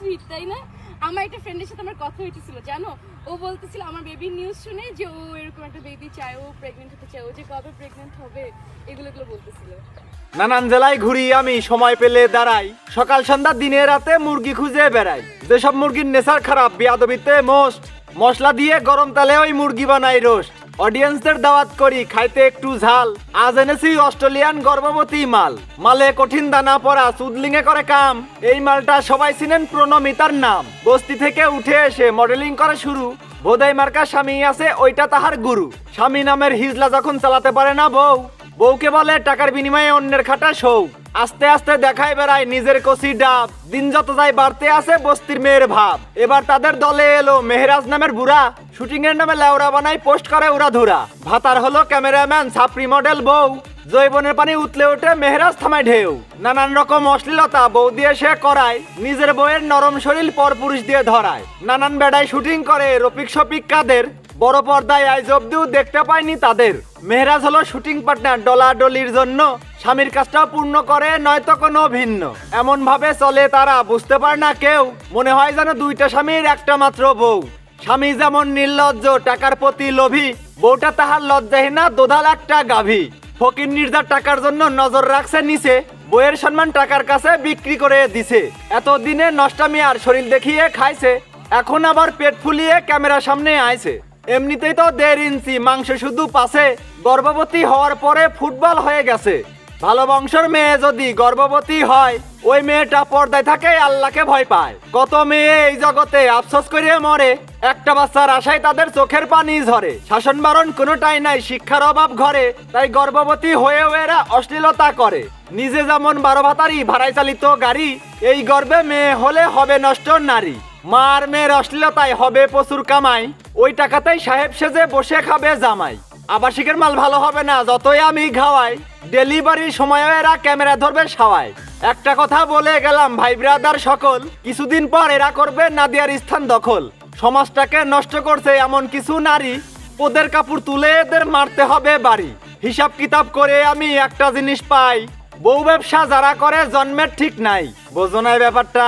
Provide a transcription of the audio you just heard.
Sweet তাই না? আমার একটা ফ্রেন্ডের সাথে আমার কথা হইতেছিল, জানো? ও বলতেছিল, আমার বেবির নিউজ শুনে যে ও এরকম একটা বেবি চায়, ও প্রেগনেন্ট হতে চায়, ও যে কবে প্রেগনেন্ট হবে? এগুলো বলতেছিল। নানান জেলায় ঘুরি আমি, সময় পেলে দাঁড়াই। সকাল, সন্ধ্যা, দিনে, রাতে মুরগি খুঁজে বেড়াই। যেসব মুরগির নেশার খারাপ, বিয়াদবিতে মোস্ট। মশলা দিয়ে গরম তেলে ওই মুরগি বানাই রোস্ট। অডিয়েন্সদের দাওয়াত করি, খাইতে একটু ঝাল। আজ এনেছি অস্ট্রেলিয়ান গর্ভবতী মাল। মালে কঠিন দানা পড়া, সুদলিংয়ে করে কাম। এই মালটা সবাই চিনেন প্রণমিতার নাম। বস্তি থেকে উঠে এসে মডেলিং করে শুরু। বোধাই মার্কা স্বামী আছে, ওইটা তাহার গুরু। স্বামী নামের হিজলা যখন চালাতে পারে না বউ, বউকে বলে, টাকার বিনিময়ে অন্যের খাটা সৌ আস্তে আস্তে দেখায় বেড়ায় নিজের কষি ডাব। দিন যত যায় বাড়তে আসে বস্তির মেয়ের ভাব। এবার তাদের দলে এলো মেহরাজ নামের বুড়া। শুটিং এর নামে লেওরা বানাই পোস্ট করে উড়া ধুরা ভাতার হলো ক্যামেরাম্যান ছাপরি মডেল বউ। জৈবনের পানি উতলে ওঠে মেহরাজ থামায় ঢেউ। নানান রকম অশ্লীলতা বউ দিয়ে সে করায়। নিজের বউয়ের নরম শরীর পর পুরুষ দিয়ে ধরায়। নানান বেড়ায় শুটিং করে রফিক শফিক কাদের। বড় পর্দায় আইজ অব্দিও দেখতে পাইনি তাদের। মেহরাজ হলো শুটিং পার্টনার ডলাডলির জন্য। স্বামীর কাজটাও পূর্ণ করে, নয়তো কোনো ভিন্ন। এমন ভাবে চলে তারা, বুঝতে পারে না কেউ। মনে হয় যেন দুইটা স্বামীর একটা মাত্র বউ। স্বামী যেমন নির্লজ্জ, টাকার প্রতি লোভী, বউটা তাহার লজ্জাহীনা, দোধাল একটা গাভী। ফকির নির্জার টাকার জন্য নজর রাখছে নিচে বইয়ের সম্মান টাকার কাছে বিক্রি করে দিছে। এতদিনে নষ্টামি আর শরীর দেখিয়ে খাইছে, এখন আবার পেট ফুলিয়ে ক্যামেরার সামনে আইছে। এমনিতেই তো দেড় ইঞ্চি মাংস শুধু পাশে গর্ভবতী হওয়ার পরে ফুটবল হয়ে গেছে। ভালো বংশের মেয়ে যদি গর্ভবতী হয়, ওই মেয়েটা পর্দায় থাকে, আল্লাহকে ভয় পায়। কত মেয়ে এই জগতে আফসোস করে মরে, একটা বাচ্চার আশায় তাদের চোখের পানি ঝরে। শাসন বারণ কোনোটাই নাই, শিক্ষার অভাব ঘরে, তাই গর্ভবতী হয়েও এরা অশ্লীলতা করে। নিজে যেমন বারো ভাতারি ভাড়াই চালিত গাড়ি, এই গর্বে মেয়ে হলে হবে নষ্ট নারী। মার মেয়ের অশ্লীলতায় হবে প্রচুর কামাই, ওই টাকাতেই সাহেব সেজে বসে খাবে জামাই। আবাসিকের মাল ভালো হবে না, যতই আমি খাওয়াই ডেলিভারির সময় এরা ক্যামেরা ধরবে সাওয়ায়। একটা কথা বলে গেলাম, ভাই ব্রাদার সকল, কিছুদিন পর এরা করবে নাদিয়ার স্থান দখল। সমাজটাকে নষ্ট করছে এমন কিছু নারী, ওদের কাপড় তুলে এদের মারতে হবে বাড়ি। হিসাব কিতাব করে আমি একটা জিনিস পাই, বউ ব্যবসা যারা করে জন্মের ঠিক নাই। বোঝো ব্যাপারটা?